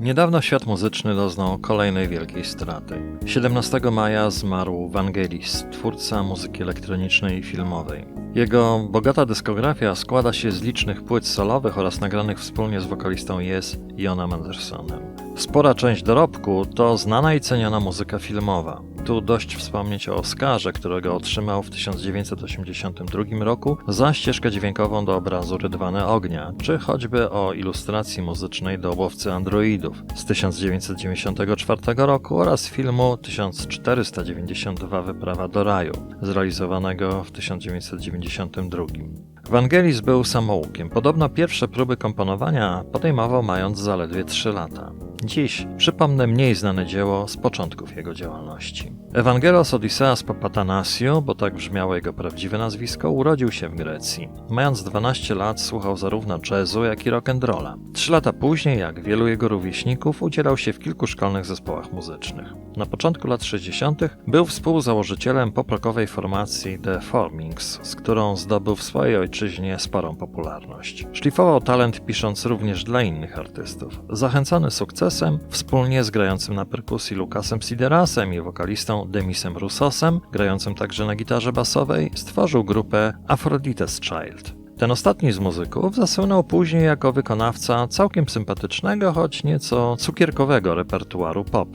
Niedawno świat muzyczny doznał kolejnej wielkiej straty. 17 maja zmarł Vangelis, twórca muzyki elektronicznej i filmowej. Jego bogata dyskografia składa się z licznych płyt solowych oraz nagranych wspólnie z wokalistą Yes Jonem Andersonem. Spora część dorobku to znana i ceniona muzyka filmowa. Tu dość wspomnieć o Oscarze, którego otrzymał w 1982 roku za ścieżkę dźwiękową do obrazu Rydwane Ognia, czy choćby o ilustracji muzycznej do Łowcy Androidów z 1994 roku oraz filmu 1492 Wyprawa do raju, zrealizowanego w 1992. Vangelis był samoukiem. Podobno pierwsze próby komponowania podejmował mając zaledwie 3 lata. Dziś przypomnę mniej znane dzieło z początków jego działalności. Evangelos Odysseas Papatanasiou, bo tak brzmiało jego prawdziwe nazwisko, urodził się w Grecji. Mając 12 lat słuchał zarówno jazzu, jak i rock'n'rolla. Trzy lata później, jak wielu jego rówieśników, udzielał się w kilku szkolnych zespołach muzycznych. Na początku lat 60. był współzałożycielem poprokowej formacji The Formings, z którą zdobył w swojej ojczyźnie sporą popularność. Szlifował talent pisząc również dla innych artystów. Zachęcony sukcesem, wspólnie z grającym na perkusji Lukasem Siderasem i wokalistą Demisem Russosem, grającym także na gitarze basowej, stworzył grupę Aphrodite's Child. Ten ostatni z muzyków zasłynął później jako wykonawca całkiem sympatycznego, choć nieco cukierkowego repertuaru pop.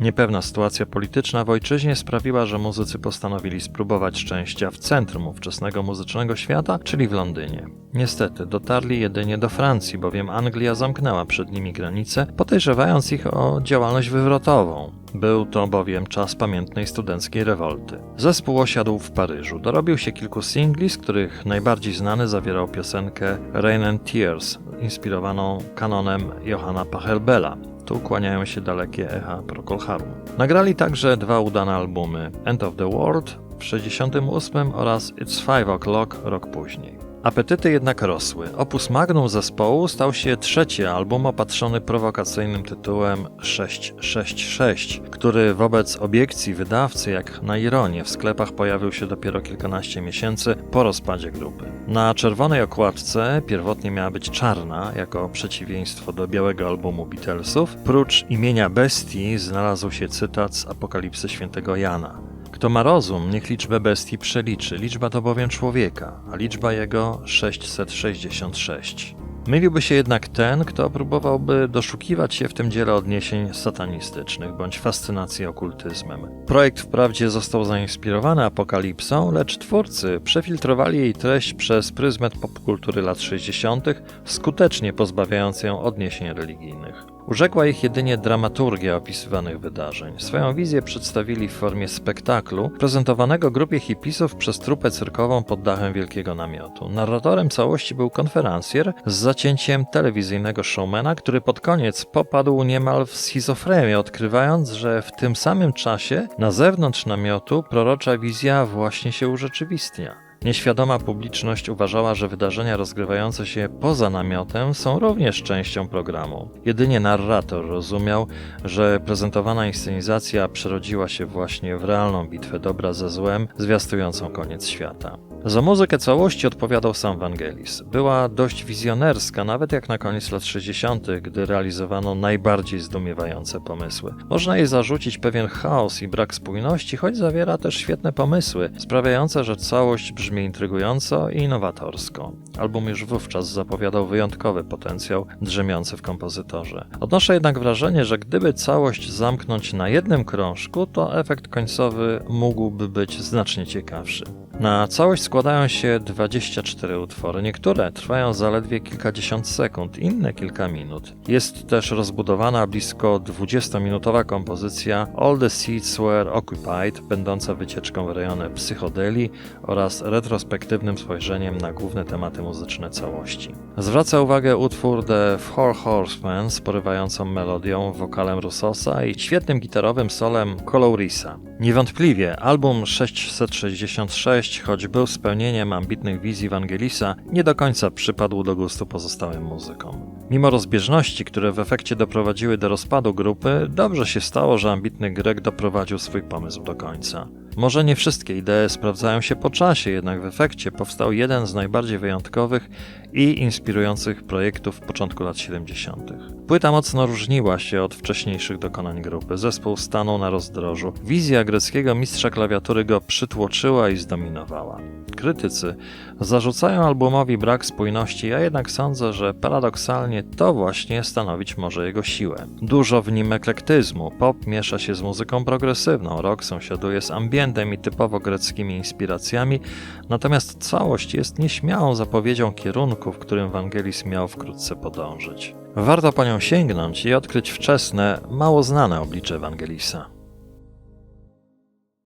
Niepewna sytuacja polityczna w ojczyźnie sprawiła, że muzycy postanowili spróbować szczęścia w centrum ówczesnego muzycznego świata, czyli w Londynie. Niestety dotarli jedynie do Francji, bowiem Anglia zamknęła przed nimi granice, podejrzewając ich o działalność wywrotową. Był to bowiem czas pamiętnej studenckiej rewolty. Zespół osiadł w Paryżu. Dorobił się kilku singli, z których najbardziej znany zawierał piosenkę Rain and Tears, inspirowaną kanonem Johanna Pachelbela. Tu kłaniają się dalekie echa Procol Harum. Nagrali także dwa udane albumy End of the World w 68 oraz It's Five O'Clock rok później. Apetyty jednak rosły. Opus magnum zespołu stał się trzeci album opatrzony prowokacyjnym tytułem 666, który wobec obiekcji wydawcy jak na ironię w sklepach pojawił się dopiero kilkanaście miesięcy po rozpadzie grupy. Na czerwonej okładce pierwotnie miała być czarna, jako przeciwieństwo do białego albumu Beatlesów. Prócz imienia bestii znalazł się cytat z Apokalipsy świętego Jana. Kto ma rozum, niech liczbę bestii przeliczy. Liczba to bowiem człowieka, a liczba jego 666. Myliłby się jednak ten, kto próbowałby doszukiwać się w tym dziele odniesień satanistycznych bądź fascynacji okultyzmem. Projekt wprawdzie został zainspirowany apokalipsą, lecz twórcy przefiltrowali jej treść przez pryzmat popkultury lat 60., skutecznie pozbawiając ją odniesień religijnych. Urzekła ich jedynie dramaturgia opisywanych wydarzeń. Swoją wizję przedstawili w formie spektaklu, prezentowanego grupie hipisów przez trupę cyrkową pod dachem wielkiego namiotu. Narratorem całości był konferencjer z zacięciem telewizyjnego showmana, który pod koniec popadł niemal w schizofrenię, odkrywając, że w tym samym czasie na zewnątrz namiotu prorocza wizja właśnie się urzeczywistnia. Nieświadoma publiczność uważała, że wydarzenia rozgrywające się poza namiotem są również częścią programu. Jedynie narrator rozumiał, że prezentowana inscenizacja przerodziła się właśnie w realną bitwę dobra ze złem, zwiastującą koniec świata. Za muzykę całości odpowiadał sam Vangelis. Była dość wizjonerska, nawet jak na koniec lat 60., gdy realizowano najbardziej zdumiewające pomysły. Można jej zarzucić pewien chaos i brak spójności, choć zawiera też świetne pomysły, sprawiające, że całość brzmi intrygująco i innowatorsko. Album już wówczas zapowiadał wyjątkowy potencjał drzemiący w kompozytorze. Odnoszę jednak wrażenie, że gdyby całość zamknąć na jednym krążku, to efekt końcowy mógłby być znacznie ciekawszy. Na całość składają się 24 utwory. Niektóre trwają zaledwie kilkadziesiąt sekund, inne kilka minut. Jest też rozbudowana blisko 20-minutowa kompozycja All the Seats Were Occupied, będąca wycieczką w rejony psychodeli oraz retrospektywnym spojrzeniem na główne tematy muzyczne całości. Zwraca uwagę utwór The Four Horsemen z porywającą melodią, wokalem Russosa i świetnym gitarowym solem Colorisa. Niewątpliwie album 666, choć był spełnieniem ambitnych wizji Wangelisa, nie do końca przypadł do gustu pozostałym muzykom. Mimo rozbieżności, które w efekcie doprowadziły do rozpadu grupy, dobrze się stało, że ambitny Greg doprowadził swój pomysł do końca. Może nie wszystkie idee sprawdzają się po czasie, jednak w efekcie powstał jeden z najbardziej wyjątkowych i inspirujących projektów początku lat 70. Płyta mocno różniła się od wcześniejszych dokonań grupy. Zespół stanął na rozdrożu. Wizja greckiego mistrza klawiatury go przytłoczyła i zdominowała. Krytycy zarzucają albumowi brak spójności, a jednak sądzę, że paradoksalnie to właśnie stanowić może jego siłę. Dużo w nim eklektyzmu, pop miesza się z muzyką progresywną, rock sąsiaduje z ambientem i typowo greckimi inspiracjami, natomiast całość jest nieśmiałą zapowiedzią kierunku, w którym Vangelis miał wkrótce podążyć. Warto po nią sięgnąć i odkryć wczesne, mało znane oblicze Vangelisa.